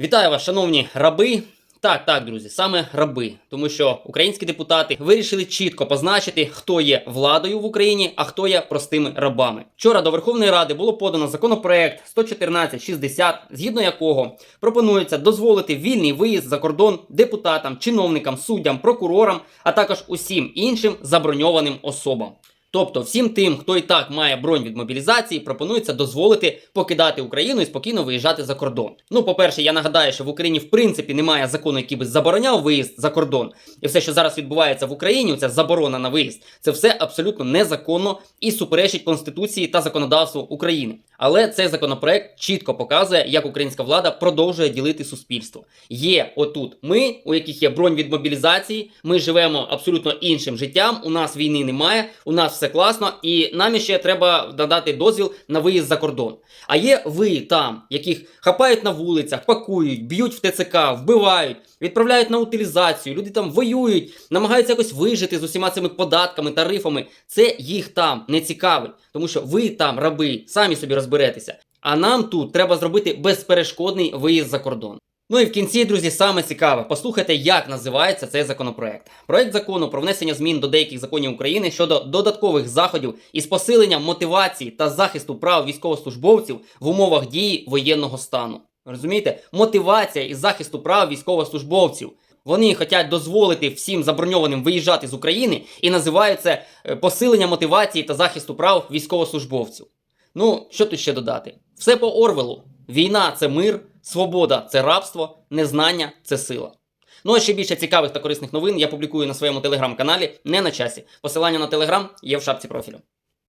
Вітаю вас, шановні раби. Так, так, друзі, саме раби, тому що українські депутати вирішили чітко позначити, хто є владою в Україні, а хто є простими рабами. Вчора до Верховної Ради було подано законопроект 11460, згідно якого пропонується дозволити вільний виїзд за кордон депутатам, чиновникам, суддям, прокурорам, а також усім іншим заброньованим особам. Тобто всім тим, хто і так має бронь від мобілізації, пропонується дозволити покидати Україну і спокійно виїжджати за кордон. Ну, по-перше, я нагадаю, що в Україні в принципі немає закону, який би забороняв виїзд за кордон. І все, що зараз відбувається в Україні, ця заборона на виїзд, це все абсолютно незаконно і суперечить Конституції та законодавству України. Але цей законопроект чітко показує, як українська влада продовжує ділити суспільство. Є отут ми, у яких є бронь від мобілізації. Ми живемо абсолютно іншим життям. У нас війни немає, у нас все класно, і нам ще треба надати дозвіл на виїзд за кордон. А є ви там, яких хапають на вулицях, пакують, б'ють в ТЦК, вбивають, відправляють на утилізацію. Люди там воюють, намагаються якось вижити з усіма цими податками, тарифами. Це їх там не цікавить, тому що ви там, раби, самі собі розберетеся. А нам тут треба зробити безперешкодний виїзд за кордон. Ну і в кінці, друзі, саме цікаве. Послухайте, як називається цей законопроект. Проект закону про внесення змін до деяких законів України щодо додаткових заходів із посилення мотивації та захисту прав військовослужбовців в умовах дії воєнного стану. Розумієте? Мотивація і захисту прав військовослужбовців. Вони хочуть дозволити всім заброньованим виїжджати з України і називають це е, посилення мотивації та захисту прав військовослужбовців. Ну, що тут ще додати? Все по Орвелу. Війна це мир, свобода це рабство, незнання це сила. Ну а ще більше цікавих та корисних новин я публікую на своєму телеграм-каналі не на часі. Посилання на телеграм є в шапці профілю.